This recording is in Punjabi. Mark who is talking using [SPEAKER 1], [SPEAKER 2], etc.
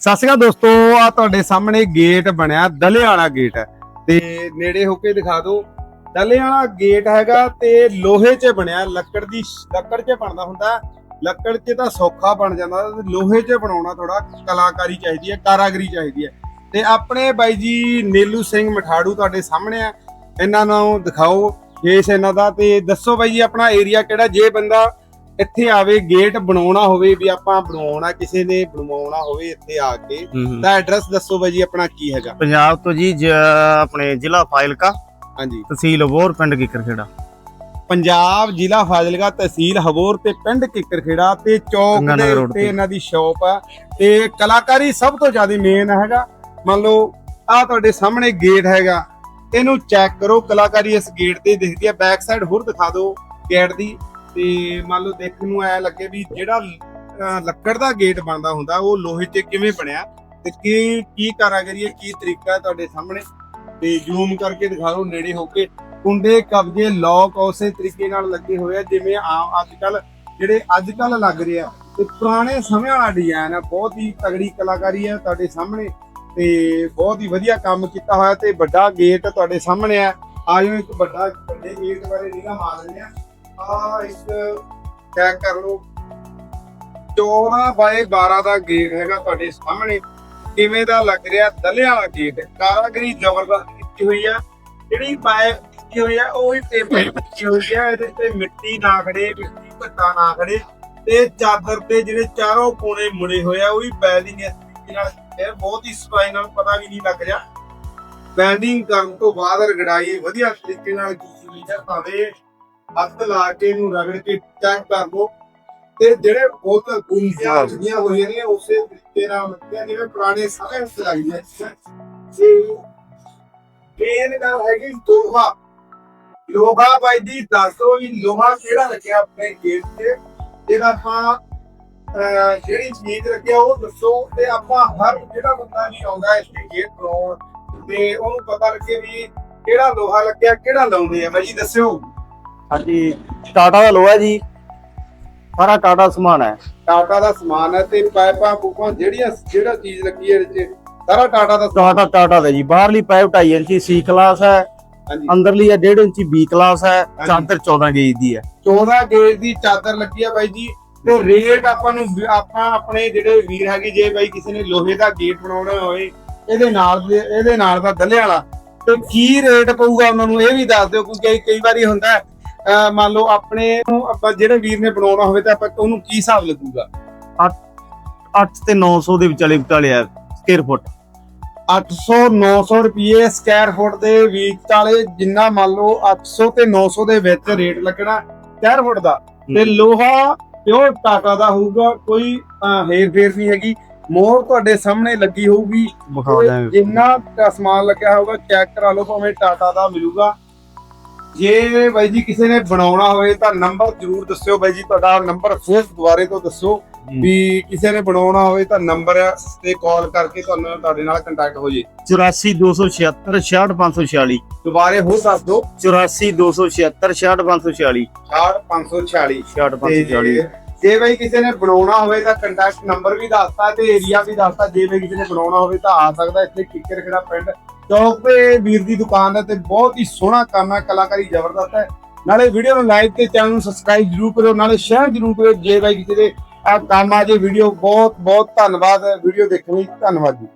[SPEAKER 1] ਸਤਿ ਸ਼੍ਰੀ ਅਕਾਲ ਦੋਸਤੋ ਆ ਤੁਹਾਡੇ ਸਾਹਮਣੇ ਗੇਟ ਬਣਿਆ ਦਲੇ ਵਾਲਾ ਗੇਟ ਹੈ। ਤੇ ਨੇੜੇ ਹੋ ਕੇ ਦਿਖਾ ਦਿਓ ਦਲੇ ਵਾਲਾ ਗੇਟ ਹੈਗਾ ਤੇ ਲੋਹੇ 'ਚ ਬਣਿਆ, ਲੱਕੜ ਦੀ ਲੱਕੜ 'ਚ ਬਣਦਾ ਹੁੰਦਾ। ਲੱਕੜ 'ਚ ਤਾਂ ਸੌਖਾ ਬਣ ਜਾਂਦਾ, ਤੇ ਲੋਹੇ 'ਚ ਬਣਾਉਣਾ ਥੋੜਾ ਕਲਾਕਾਰੀ ਚਾਹੀਦੀ ਹੈ, ਕਾਰਾਗਰੀ ਚਾਹੀਦੀ ਹੈ। ਤੇ ਆਪਣੇ ਬਾਈ ਜੀ ਨੀਲੂ ਸਿੰਘ ਮਠਾੜੂ ਤੁਹਾਡੇ ਸਾਹਮਣੇ ਆ। ਇਹਨਾਂ ਨੂੰ ਦਿਖਾਓ ਫੇਸ ਇਹਨਾਂ ਦਾ, ਤੇ ਦੱਸੋ ਬਾਈ ਜੀ ਆਪਣਾ ਏਰੀਆ ਕਿਹੜਾ, ਜੇ ਬੰਦਾ ਇੱਥੇ ਆਵੇ ਗੇਟ ਬਣਾਉਣਾ ਹੋਵੇ ਵੀ ਆਪਾਂ ਬਣਾਉਣਾ ਕਿਸੇ ਨੇ ਬਣਵਾਉਣਾ ਹੋਵੇ ਇੱਥੇ ਆ ਕੇ ਤਾਂ ਐਡਰੈਸ ਦੱਸੋ ਬਾਈ ਜੀ ਆਪਣਾ ਕੀ ਹੈਗਾ।
[SPEAKER 2] ਪੰਜਾਬ ਤੋਂ ਜੀ ਆਪਣੇ ਜ਼ਿਲ੍ਹਾ ਫਾਜ਼ਿਲਕਾ
[SPEAKER 1] ਹਾਂਜੀ।
[SPEAKER 2] ਤਹਿਸੀਲ ਅਬੋਹਰ ਪਿੰਡ ਕਿਕਰਖੇੜਾ।
[SPEAKER 1] ਪੰਜਾਬ ਜ਼ਿਲ੍ਹਾ ਫਾਜ਼ਿਲਕਾ ਤਹਿਸੀਲ ਹਬੋਰ ਤੇ ਪਿੰਡ ਕਿੱਕਰਖੇੜਾ ਤੇ ਚੌਕ ਦੇ ਉੱਤੇ
[SPEAKER 2] ਤੇ।
[SPEAKER 1] ਇਹਨਾਂ ਦੀ ਸ਼ਾਪ ਆ। ਤੇ ਕਲਾਕਾਰੀ ਸਭ ਤੋਂ ਜ਼ਿਆਦਾ ਮੇਨ ਹੈਗਾ। ਮੰਨ ਲਓ ਆ ਤੁਹਾਡੇ ਸਾਹਮਣੇ ਗੇਟ ਹੈਗਾ। ਇਹਨੂੰ ਚੈੱਕ ਕਰੋ ਕਲਾਕਾਰੀ ਇਸ ਗੇਟ ਤੇ ਦਿਖਦੀ ਹੈ ਬੈਕ ਸਾਈਡ ਹੋਰ ਦਿਖਾ ਦਿਓ ਗੇਟ ਦੀ। ਤੇ ਮੰਨ ਲਓ ਦੇਖਣ ਨੂੰ ਐ ਲੱਗੇ ਵੀ ਜਿਹੜਾ ਅਹ, ਲੱਕੜ ਦਾ ਗੇਟ ਬਣਦਾ ਹੁੰਦਾ ਉਹ ਲੋਹੇ 'ਚ ਕਿਵੇਂ ਬਣਿਆ ਤੇ ਕੀ ਕੀ ਕਾਰਾਗਰੀ ਹੈ ਕੀ ਤਰੀਕਾ ਹੈ ਤੁਹਾਡੇ ਸਾਹਮਣੇ? ਤੇ ਜ਼ੂਮ ਕਰਕੇ ਦਿਖਾ ਦਿਓ ਨੇੜੇ ਹੋ ਕੇ। ਕੁੰਡੇ ਕਬਜੇ ਲੋਕ ਉਸੇ ਤਰੀਕੇ ਨਾਲ ਲੱਗੇ ਹੋਏ ਆ ਜਿਵੇਂ ਆਮ ਅੱਜ ਕੱਲ ਜਿਹੜੇ ਅੱਜ ਕੱਲ ਲੱਗ ਰਹੇ ਆ। ਤੇ ਪੁਰਾਣੇ ਸਮਿਆਂ ਵਾਲਾ ਡਿਜ਼ਾਈਨ ਹੈ ਬਹੁਤ ਹੀ ਤਗੜੀ ਕਲਾਕਾਰੀ ਹੈ ਤੁਹਾਡੇ ਸਾਹਮਣੇ। ਤੇ ਬਹੁਤ ਹੀ ਵਧੀਆ ਕੰਮ ਕੀਤਾ ਹੋਇਆ ਤੇ ਵੱਡਾ ਗੇਟ ਤੁਹਾਡੇ ਸਾਹਮਣੇ ਆ। ਆਜੋ ਇੱਕ ਵੱਡਾ ਵੱਡੇ ਗੇਟ ਬਾਰੇ ਨਿਗਾਹ ਮਾਰ ਲੈਂਦੇ ਆ। ਆ ਇੱਕ ਚੈੱਕ ਕਰ ਲਓ। 14 ਬਾਏ 12 ਦਾ ਗੇਟ ਹੈਗਾ ਤੁਹਾਡੇ ਸਾਹਮਣੇ। ਕਿਵੇਂ ਦਾ ਲੱਗ ਰਿਹਾ? ਦਲੇ ਵਾਲਾ ਗੇਟ ਕਾਰਾਗਰੀ ਜ਼ਬਰਦਸਤ ਕੀਤੀ ਹੋਈ ਆ। ਜਿਹੜੀ ਬਾਏ ਕੀਤੀ ਹੋਈ ਆ, ਉਹ ਹੀ ਟੇਬਲ ਕੀਤੀ ਹੋਈ ਆ। ਇਹਦੇ ਤੇ ਮਿੱਟੀ ਨਾ ਖੜੇ, ਮਿੱਟੀ ਘੱਟਾ ਨਾ ਖੜੇ। ਤੇ ਚਾਦਰ ਤੇ ਜਿਹੜੇ ਚਾਰੋਂ ਕੋਨੇ ਮੁੜੇ ਹੋਏ ਆ, ਉਹ ਵੀ ਬੈਲਿੰਗ ਇਸ ਤਰੀਕੇ ਨਾਲ ਇਹ ਬਹੁਤ ਹੀ ਸਫ਼ਾਈ ਨਾਲ ਪਤਾ ਵੀ ਨਹੀਂ ਲੱਗ ਰਿਹਾ। ਬੈਲਡਿੰਗ ਕਰਨ ਤੋਂ ਬਾਅਦ ਰਗੜਾਈ ਵਧੀਆ ਤਰੀਕੇ ਨਾਲ ਕੀਤੀ ਹੋਈ ਹੈ ਭਾਵੇਂ ਹੱਥ ਲਾ ਕੇ ਇਹਨੂੰ ਰਗੜ ਕੇ ਚੈੱਕ ਕਰ ਲਓ। ਤੇ ਜਿਹੜੇ ਬਹੁਤ ਗੁੰਝੀਆਂ ਲੱਗੀਆਂ ਹੋਈਆਂ ਨੇ ਉਸੇ ਤਰੀਕੇ ਨਾਲ ਲੱਗੀਆਂ ਜਿਵੇਂ ਪੁਰਾਣੇ ਸਮੇਂ ਵਿੱਚ ਲੱਗਦੀਆਂ ਮੇਨ ਗੱਲ ਹੈਗੀ ਲੋਹਾ ਲੋਹਾ ਬਾਈ ਜੀ ਦੱਸੋ ਵੀ ਲੋਹਾ ਕਿਹੜਾ ਰੱਖਿਆ ਆਪਣੇ ਗੇਟ ਤੇ? ਜਿਹੜਾ ਆਪਾਂ ਜਿਹੜੀ ਚੀਜ਼ ਰੱਖਿਆ ਉਹ ਦੱਸੋ। ਤੇ ਆਪਾਂ ਹਰ ਜਿਹੜਾ ਬੰਦਾ ਨਹੀਂ ਆਉਂਦਾ ਇਸ ਤੇ ਗੇਟ ਬਣਾਉਣ ਤੇ ਉਹਨੂੰ ਪਤਾ ਲੱਗੇ ਵੀ ਕਿਹੜਾ ਲੋਹਾ ਲੱਗਿਆ ਕਿਹੜਾ ਲਾਉਂਦੇ ਆ। ਬਾਈ ਜੀ ਦੱਸਿਓ।
[SPEAKER 2] ਹਾਂਜੀ ਟਾਟਾ ਦਾ ਲੋਹਾ ਜੀ। ਸਾਰਾ ਟਾਟਾ ਸਮਾਨ ਹੈ।
[SPEAKER 1] ਟਾਟਾ ਦਾ ਸਮਾਨ ਹੈ ਤੇ ਪਾਈਪਾਂ ਪੂਪਾਂ ਜਿਹੜੀਆਂ ਜਿਹੜਾ ਚੀਜ਼ ਲੱਗੀ ਹੈ ਇਹਦੇ 'ਚ ਸਾਰਾ ਟਾਟਾ ਦਾ
[SPEAKER 2] ਟਾਟਾ ਟਾਟਾ ਦਾ ਜੀ। ਬਾਹਰਲੀ ਪਾਈਪ 2.5 ਇੰਚੀ ਸੀ ਕਲਾਸ ਹੈ। ਅੰਦਰਲੀ ਹੈ 1.5 ਇੰਚੀ ਬੀ ਕਲਾਸ ਹੈ। ਚਾਦਰ 14 ਗੇਜ ਦੀ ਹੈ।
[SPEAKER 1] 14 ਗੇਜ ਦੀ ਚਾਦਰ ਲੱਗੀ ਆ ਬਾਈ ਜੀ। ਤੇ ਰੇਟ ਆਪਾਂ ਨੂੰ ਆਪਾਂ ਆਪਣੇ ਜਿਹੜੇ ਵੀਰ ਹੈਗੇ ਜੇ ਬਾਈ ਕਿਸੇ ਨੇ ਲੋਹੇ ਦਾ ਗੇਟ ਬਣਾਉਣਾ ਹੋਏ ਇਹਦੇ ਨਾਲ ਇਹਦੇ ਨਾਲ ਦਾ ਦੱਲੇ ਵਾਲਾ ਤੇ ਕੀ ਰੇਟ ਪਊਗਾ ਉਹਨਾਂ ਨੂੰ ਇਹ ਵੀ ਦੱਸ ਦਿਓ ਕਿਉਂਕਿ ਕਈ ਵਾਰੀ ਹੁੰਦਾ ਹੈ, ਮੰਨ ਲਓ ਆਪਣੇ ਨੂੰ ਆਪਾਂ ਜਿਹੜੇ ਵੀਰ ਨੇ ਬਣਾਉਣਾ ਹੋਵੇ ਤਾਂ ਆਪਾਂ ਉਹਨੂੰ ਕੀ ਹਿਸਾਬ ਲੱਗੂਗਾ?
[SPEAKER 2] 8 ਤੇ 900 ਦੇ ਵਿਚਾਲੇ ਵਿਚਾਲੇ ਹੈ ਸਕੁਅਰ ਫੁੱਟ
[SPEAKER 1] 800 900 ਰੁਪਏ ਸਕੁਅਰ ਫੁੱਟ ਦੇ ਵਿੱਚ ਵਾਲੇ ਜਿੰਨਾ ਮੰਨ ਲਓ 800 ਤੇ 900 ਦੇ ਵਿੱਚ ਰੇਟ ਲੱਗਣਾ ਸਕੁਅਰ ਫੁੱਟ ਦਾ। ਤੇ ਲੋਹਾ ਪਿਓਰ ਟਾਟਾ ਦਾ ਹੋਊਗਾ ਕੋਈ ਹੇਰ ਫੇਰ ਨਹੀਂ ਹੈਗੀ। ਮੋਹਰ ਤੁਹਾਡੇ ਸਾਹਮਣੇ ਲੱਗੀ ਹੋਊਗੀ। ਜਿੰਨਾ ਸਮਾਨ ਲੱਗਿਆ ਹੋਊਗਾ ਚੈੱਕ ਕਰਾ ਲਓ ਭਾਵੇਂ ਟਾਟਾ ਦਾ ਮਿਲੂਗਾ। ਜੇ ਬਾਈ ਜੀ ਕਿਸੇ ਨੇ ਬਣਾਉਣਾ ਹੋਵੇ ਤਾਂ ਨੰਬਰ ਜ਼ਰੂਰ ਦੱਸਿਓ ਬਾਈ ਜੀ ਤੁਹਾਡਾ ਨੰਬਰ ਫੇਰ ਦੁਬਾਰੇ ਤੋਂ ਦੱਸੋ ਵੀ ਕਿਸੇ ਨੇ ਬਣਾਉਣਾ ਹੋਵੇ ਤਾਂ ਨੰਬਰ ਤੇ ਕਾਲ ਕਰਕੇ ਤੁਹਾਨੂੰ ਤੁਹਾਡੇ ਨਾਲ ਕੰਟੈਕਟ ਹੋ ਜੇ।
[SPEAKER 2] 84276 66546
[SPEAKER 1] ਦੁਬਾਰੇ ਹੋਰ ਦੱਸ ਦਿਓ।
[SPEAKER 2] 84276 66546
[SPEAKER 1] 6546
[SPEAKER 2] 66546
[SPEAKER 1] ਤੇ ਜੇ ਬਈ ਕਿਸੇ ਨੇ ਬਣਾਉਣਾ ਹੋਵੇ ਤਾਂ ਕੰਟੈਕਟ ਨੰਬਰ ਵੀ ਦੱਸਤਾ ਤੇ ਏਰੀਆ ਵੀ ਦੱਸਤਾ। ਜੇ ਬਈ ਕਿਸੇ ਨੇ ਬਣਾਉਣਾ ਹੋਵੇ ਤਾਂ ਆ ਸਕਦਾ ਇੱਥੇ ਕਿੱਕਰ ਖੜਾ ਪਿੰਡ ਚੌਕ ਤੇ ਵੀਰ ਦੀ ਦੁਕਾਨ ਹੈ ਤੇ ਬਹੁਤ ਹੀ ਸੋਹਣਾ ਕੰਮ ਹੈ, ਕਲਾਕਾਰੀ ਜ਼ਬਰਦਸਤ ਹੈ। ਨਾਲੇ ਵੀਡੀਓ ਨੂੰ ਲਾਈਕ ਤੇ ਚੈਨਲ ਨੂੰ ਸਬਸਕ੍ਰਾਈਬ ਜਰੂਰ ਕਰਿਓ, ਨਾਲੇ ਸ਼ੇਅਰ ਜਰੂਰ ਕਰਿਓ, ਜੇ ਬਈ ਕਿਸੇ ਦੇ ਆ ਕੰਮ ਆ ਜੇ ਵੀਡੀਓ ਬਹੁਤ ਬਹੁਤ ਧੰਨਵਾਦ ਵੀਡੀਓ ਦੇਖਣ ਲਈ ਧੰਨਵਾਦ ਜੀ।